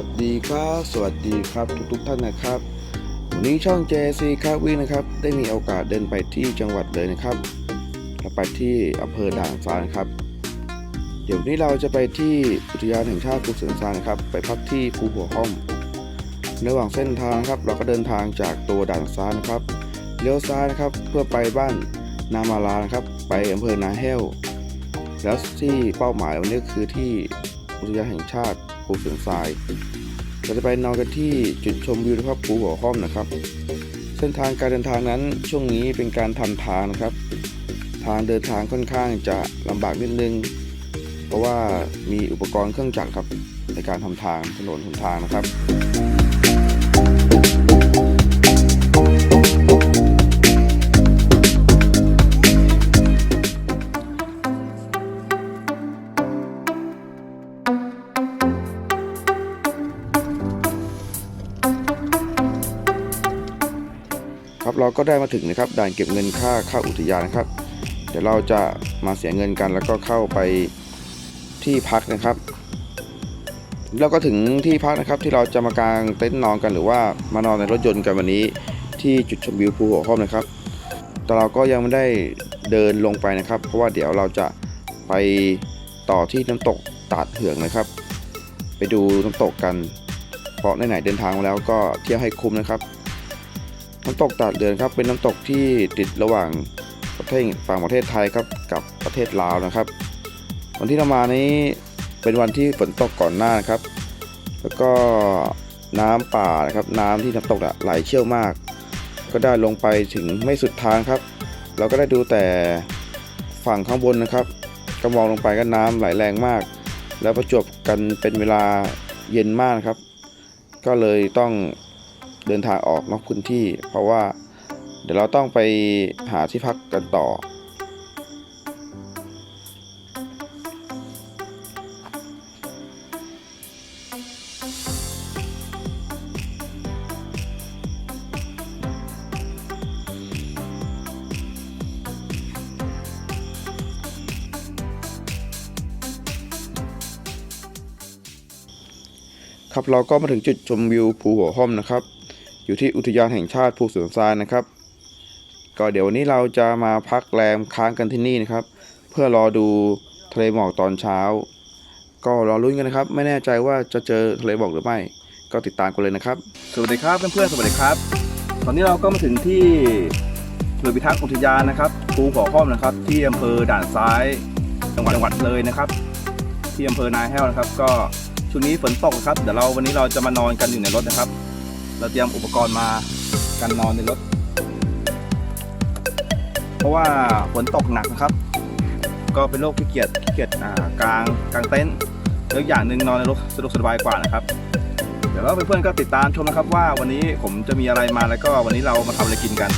วัสดีครับ สวัสดีครับทุกทุกๆท่านนะครับ วันนี้ช่อง JC ครับวิ่งนะครับ ได้มีโอกาสเดินไปที่จังหวัดเลยนะครับไปที่อำเภอด่านซ้ายนะครับ เดี๋ยวนี้เราจะไปที่อุทยานแห่งชาติภูเสือซานนะครับ ไปพักที่ภูหัวห้อม ระหว่างเส้นทางครับ เราก็เดินทางจากตัวด่านซ้ายนะครับ เลี้ยวซ้ายนะครับ เพื่อไปบ้านนามาลานะครับ ไปอำเภอนาแห้ว แล้วที่เป้าหมายวันนี้คือที่อุทยานแห่งชาติ ภูเสือทรายเราจะไปนอนกันที่จุดชมวิวนะครับภูหัวห้อมนะครับ เส้นทางการเดินทางนั้นช่วงนี้เป็นการทำทางนะครับ ทางเดินทางค่อนข้างจะลำบากนิดนึง เพราะว่ามีอุปกรณ์เครื่องจักรครับในการทำทางถนนหนทางนะครับ ก็ได้มาถึงนะครับด่านเก็บเงินค่าเข้าอุทยานนะครับ เดี๋ยวเราจะมาเสียเงินกันแล้วก็เข้าไปที่พักนะครับแล้วก็ถึงที่พักนะครับที่เราจะมากางเต็นท์นอนกันหรือว่ามานอนในรถยนต์กันวันนี้ ที่จุดชมวิวภูหัวห้อมนะครับ แต่เราก็ยังไม่ได้เดินลงไปนะครับ เพราะว่าเดี๋ยวเราจะไปต่อที่น้ำตกตาดเหืองนะครับ ไปดูน้ำตกกัน เพราะไหนๆเดินทางมาแล้วก็เที่ยวให้คุ้มนะครับ น้ำตกตาดเดือนครับ เป็นน้ำตกที่ติดระหว่างประเทศฝั่งประเทศไทยครับกับประเทศลาวนะครับ วันที่เรามานี้เป็นวันที่ฝนตกก่อนหน้านะครับ แล้วก็น้ำป่านะครับ น้ำที่น้ำตกไหลเชี่ยวมาก ก็ได้ลงไปถึงไม่สุดทางครับ เราก็ได้ดูแต่ฝั่งข้างบนนะครับก็มองลงไปก็น้ำไหลแรงมาก แล้วประจวบกันเป็นเวลาเย็นมากนะครับ ก็เลยต้อง เดินทางออกนอกพื้นที่ เพราะว่าเดี๋ยวเราต้องไปหาที่พักกันต่อ ครับเราก็มาถึงจุดชมวิวภูหัวห้อมนะครับ อยู่ที่อุทยานแห่งชาติภูสือทรายนะครับ ก็เดี๋ยววันนี้เราจะมาพักแรมค้างกันที่นี่นะครับ เพื่อรอดูทะเลหมอกตอนเช้า ก็รอลุ้นกันนะครับ ไม่แน่ใจว่าจะเจอทะเลหมอกหรือไม่ ก็ติดตามกันเลยนะครับ สวัสดีครับเพื่อนๆสวัสดีครับ ตอนนี้เราก็มาถึงที่หน่วยพิทักษ์อุทยานนะครับภูหัวห้อมนะครับ ที่อำเภอด่านซ้ายจังหวัดจังหวัดเลยนะครับ ที่อำเภอนาแห้วนะครับ ก็ช่วงนี้ฝนตกครับเดี๋ยวเราวันนี้เราจะมานอนกันอยู่ในรถนะครับ เราเตรียมอุปกรณ์มากันนอนในรถ เพราะว่าฝนตกหนักนะครับ ก็เป็นโรคขี้เกียจขี้เกียจกลางกลางเต็นท์แล้วอย่างหนึ่งนอนในรถสะดวกสบายกว่านะครับ เดี๋ยวเราเพื่อนๆก็ติดตามชมนะครับ ว่าวันนี้ผมจะมีอะไรมาแล้วก็วันนี้เรามาทำอะไรกินกัน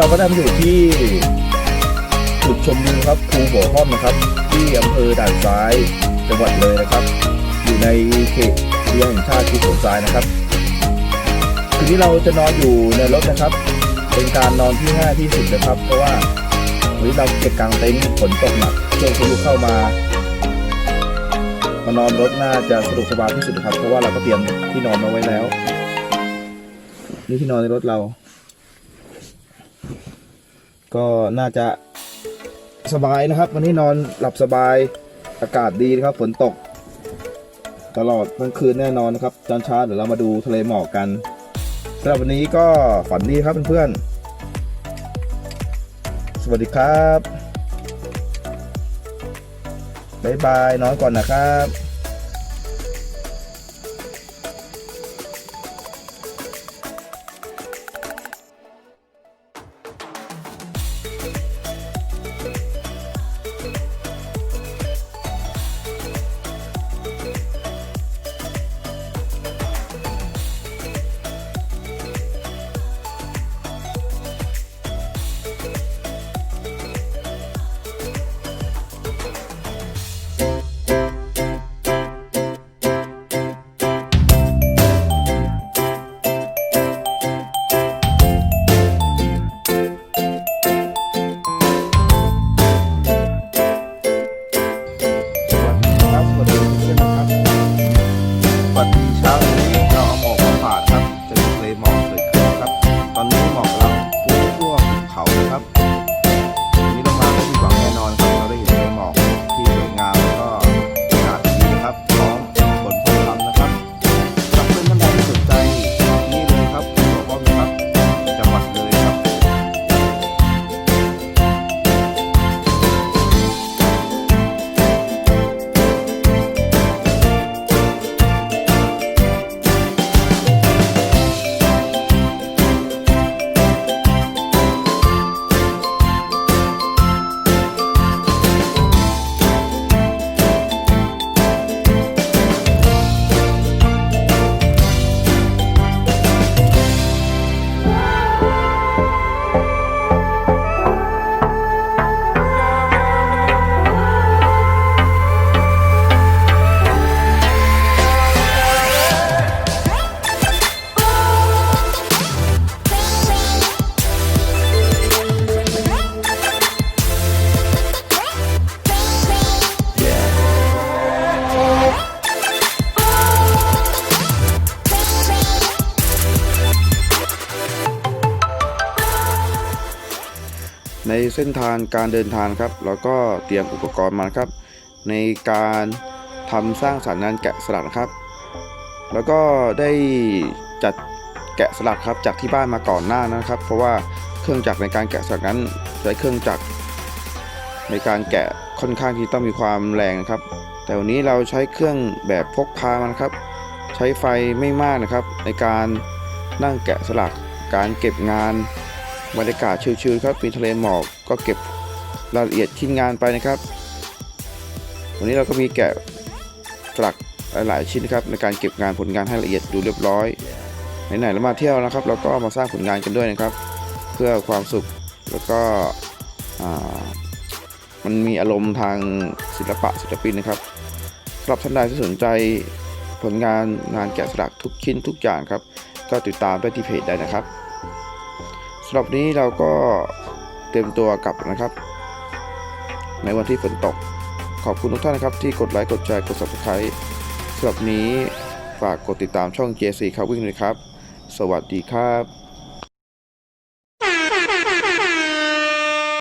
เราก็ได้มาอยู่ที่จุดชมวิวครับภูหัวห้อมนะครับ ที่อำเภอด่านซ้ายจังหวัดเลยนะครับ อยู่ในเขตอุทยแห่งชาติที่สวนทรายนะครับคืนนี้เราจะนอนอยู่ในรถนะครับ เป็นการนอนที่ง่ายที่สุดเลยครับ เพราะว่าวันนี้เราเก็บกลางเต็นท์ฝนตกหนักช่วงพายุเข้ามามานอนรถน่าจะสะดวกสบายที่สุดนะครับ เพราะว่าเราก็เตรียมที่นอนมาไว้แล้ว นี่ที่นอนในรถเรา ก็น่าจะสบายนะครับ วันนี้นอนหลับสบายอากาศดีนะครับ ฝนตก ตลอดทั้งคืนแน่นอนนะครับตอนเช้าเดี๋ยวเรามาดูทะเลหมอกกันสำหรับวันนี้ก็ฝันดีครับเพื่อนๆสวัสดีครับบ๊ายบายนอนก่อนนะครับ เส้นทางการเดินทางครับเราก็เตรียมอุปกรณ์มาครับ ในการทำสร้างสรรค์งานแกะสลักครับ แล้วก็ได้จัดแกะสลักครับจากที่บ้านมาก่อนหน้านะครับ เพราะว่าเครื่องจักรในการแกะสลักนั้นใช้เครื่องจักรในการแกะค่อนข้างที่ต้องมีความแรงครับ แต่วันนี้เราใช้เครื่องแบบพกพามานครับ ใช้ไฟไม่มากนะครับ ในการนั่งแกะสลักการเก็บงาน บรรยากาศชิลๆครับมีทะเลหมอกก็เก็บรายละเอียดชิ้นงานไปนะครับ วันนี้เราก็มีแกะสลักหลายๆชิ้นนะครับในการเก็บงานผลงานให้ละเอียดดูเรียบร้อยไหนๆเรามาเที่ยวนะครับ เราก็มาสร้างผลงานกันด้วยนะครับ เพื่อความสุขแล้วก็มันมีอารมณ์ทางศิลปะศิลปินนะครับสำหรับท่านใดที่สนใจผลงานงานแกะสลักทุกชิ้นทุกอย่างครับ ก็ติดตามได้ที่เพจได้นะครับ สำหรับนี้เราก็เตรียมตัวกลับนะครับ ในวันที่ฝนตก ขอบคุณทุกท่านนะครับ ที่กดไลค์กดแชร์กด subscribe สำหรับนี้ฝากกดติดตามช่อง JC ครับวิ่งเลยครับ สวัสดีครับ